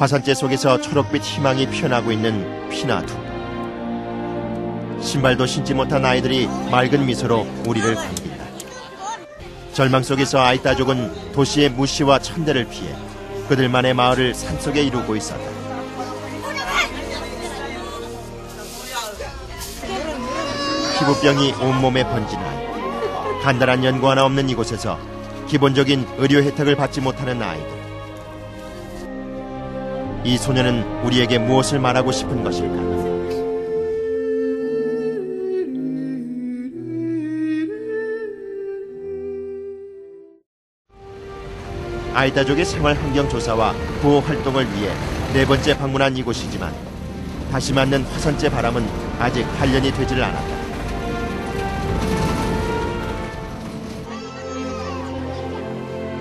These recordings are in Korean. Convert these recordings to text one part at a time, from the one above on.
화산재 속에서 초록빛 희망이 피어나고 있는 피나두. 신발도 신지 못한 아이들이 맑은 미소로 우리를 반긴다. 절망 속에서 아이따족은 도시의 무시와 천대를 피해 그들만의 마을을 산속에 이루고 있었다. 피부병이 온몸에 번진 아이. 간단한 연고 하나 없는 이곳에서 기본적인 의료 혜택을 받지 못하는 아이들. 이 소녀는 우리에게 무엇을 말하고 싶은 것일까? 아이다족의 생활 환경 조사와 보호 활동을 위해 네 번째 방문한 이곳이지만 다시 맞는 화산재 바람은 아직 단련이 되질 않았다.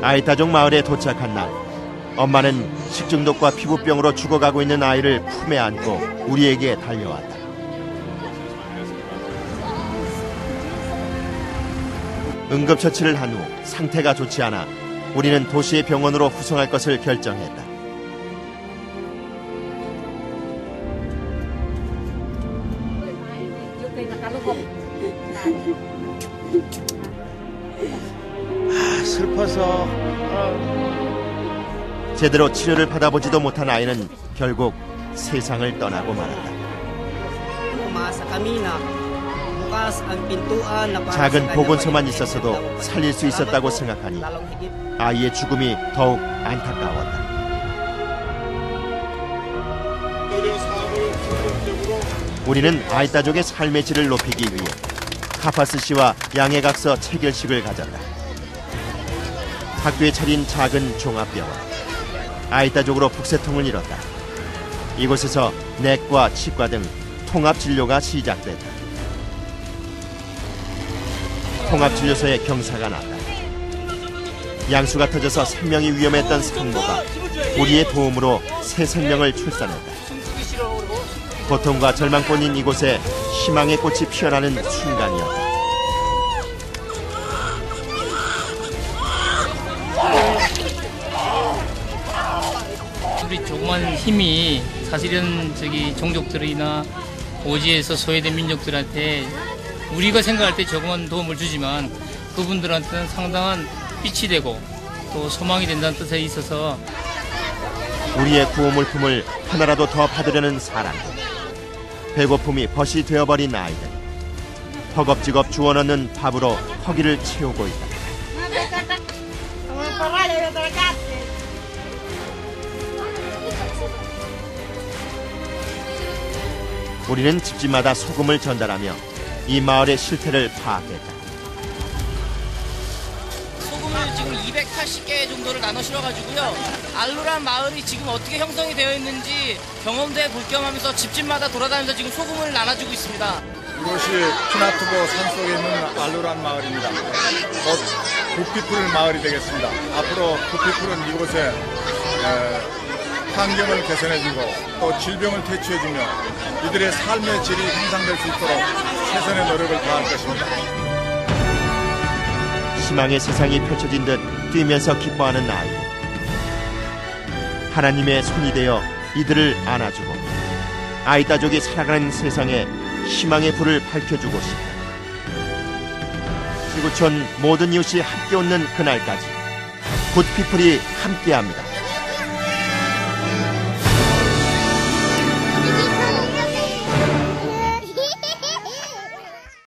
아이타족 마을에 도착한 날 엄마는 식중독과 피부병으로 죽어가고 있는 아이를 품에 안고 우리에게 달려왔다. 응급처치를 한 후 상태가 좋지 않아 우리는 도시의 병원으로 후송할 것을 결정했다. 아, 슬퍼서 제대로 치료를 받아보지도 못한 아이는 결국 세상을 떠나고 말았다. 작은 보건소만 있었어도 ipindaw. 살릴 수 있었다고. 생각하니 아이의 죽음이 더욱 안타까웠다. 우리는 아이따족의 삶의 질을 높이기 위해 카파스 씨와 양해각서 체결식을 가졌다. 학교에 차린 작은 종합병원. 아이따족으로 북새통을 이뤘다. 이곳에서 내과, 치과 등 통합 진료가 시작됐다. 통합 진료소에 경사가 났다. 양수가 터져서 생명이 위험했던 산모가 우리의 도움으로 새 생명을 출산했다. 고통과 절망뿐인 이곳에 희망의 꽃이 피어나는 순간이었다. 조그만 힘이 사실은 저기 종족들이나 오지에서 소외된 민족들한테 우리가 생각할 때 조그만 도움을 주지만 그분들한테는 상당한 빛이 되고 또 소망이 된다는 뜻에 있어서 우리의 구호물품을 하나라도 더 받으려는 사람들. 배고픔이 벗이 되어버린 아이들. 허겁지겁 주워 넣는 밥으로 허기를 채우고 있다. 우리는 집집마다 소금을 전달하며 이 마을의 실태를 파악했다. 소금을 지금 280개 정도를 나눠 실어가지고요. 알루란 마을이 지금 어떻게 형성이 되어 있는지 경험대 볼 겸하면서 집집마다 돌아다니면서 지금 소금을 나눠주고 있습니다. 이곳이 피나투보 산속에 있는 알루란 마을입니다. 곧 부피풀 마을이 되겠습니다. 앞으로 부피풀은 이곳에 에, 환경을 개선해주고 또 질병을 퇴치해주며 이들의 삶의 질이 향상될 수 있도록 최선의 노력을 다할 것입니다. 희망의 세상이 펼쳐진 듯 뛰면서 기뻐하는 아이. 하나님의 손이 되어 이들을 안아주고 아이따족이 살아가는 세상에 희망의 불을 밝혀주고 싶다. 지구촌 모든 이웃이 함께 웃는 그날까지 굿피플이 함께합니다.